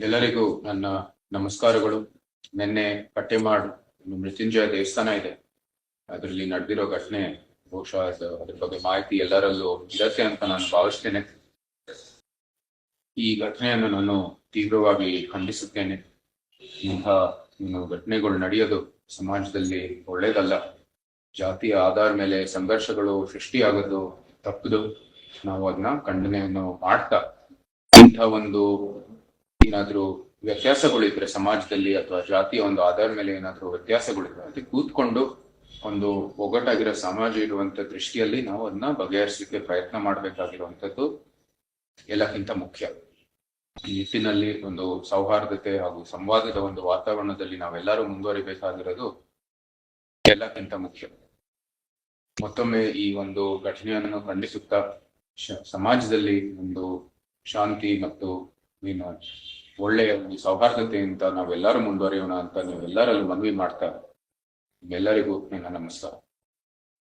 ಎಲ್ಲರಿಗೂ ನನ್ನ ನಮಸ್ಕಾರಗಳು. ನಿನ್ನೆ ಪಟ್ಟೆಮಾಡ್ ಮೃತ್ಯುಂಜಯ ದೇವಸ್ಥಾನ ಇದೆ. ಅದರಲ್ಲಿ ನಡೆದಿರೋ ಘಟನೆ, ಬಹುಶಃ ಅದು- ಅದ್ರ ಬಗ್ಗೆ ಮಾಹಿತಿ ಎಲ್ಲರಲ್ಲೂ ಇರತ್ತೆ ಅಂತ ನಾನು ಭಾವಿಸ್ತೇನೆ. ಈ ಘಟನೆಯನ್ನು ನಾನು ತೀವ್ರವಾಗಿ ಖಂಡಿಸುತ್ತೇನೆ. ಇಂತಹ ಘಟನೆಗಳು ನಡೆಯೋದು ಸಮಾಜದಲ್ಲಿ ಒಳ್ಳೇದಲ್ಲ. ಜಾತಿಯ ಆಧಾರ ಮೇಲೆ ಸಂಘರ್ಷಗಳು ಸೃಷ್ಟಿಯಾಗೋದು ತಪ್ಪದು. ನಾವು ಅದನ್ನ ಖಂಡನೆಯನ್ನು ಮಾಡ್ತಾ ಇಂಥ ಒಂದು ಏನಾದ್ರೂ ವ್ಯತ್ಯಾಸಗಳಿದ್ರೆ ಸಮಾಜದಲ್ಲಿ ಅಥವಾ ಜಾತಿಯ ಒಂದು ಆಧಾರ ಮೇಲೆ ಏನಾದ್ರೂ ವ್ಯತ್ಯಾಸಗಳಿದ್ರೆ ಅದಕ್ಕೆ ಕೂತ್ಕೊಂಡು ಒಂದು ಒಗ್ಗಟ್ಟಾಗಿರೋ ಸಮಾಜ ಇರುವಂತ ದೃಷ್ಟಿಯಲ್ಲಿ ನಾವು ಅದನ್ನ ಬಗೆಹರಿಸಲಿಕ್ಕೆ ಪ್ರಯತ್ನ ಮಾಡ್ಬೇಕಾಗಿರುವಂತದ್ದು ಎಲ್ಲಕ್ಕಿಂತ ಮುಖ್ಯ. ಈ ನಿಟ್ಟಿನಲ್ಲಿ ಒಂದು ಸೌಹಾರ್ದತೆ ಹಾಗೂ ಸಂವಾದದ ಒಂದು ವಾತಾವರಣದಲ್ಲಿ ನಾವೆಲ್ಲರೂ ಮುಂದುವರಿಬೇಕಾಗಿರೋದು ಎಲ್ಲಕ್ಕಿಂತ ಮುಖ್ಯ. ಮತ್ತೊಮ್ಮೆ ಈ ಒಂದು ಘಟನೆಯನ್ನು ಖಂಡಿಸುತ್ತಾ ಸಮಾಜದಲ್ಲಿ ಒಂದು ಶಾಂತಿ ಮತ್ತು ಏನು ಒಳ್ಳೆಯ ಒಂದು ಸೌಹಾರ್ದತೆಯಿಂದ ನಾವೆಲ್ಲರೂ ಮುಂದುವರಿಯೋಣ ಅಂತ ನೀವೆಲ್ಲರಲ್ಲೂ ಮನವಿ ಮಾಡ್ತಾ ಎಲ್ಲರಿಗೂ ನನ್ನ ನಮಸ್ಕಾರ.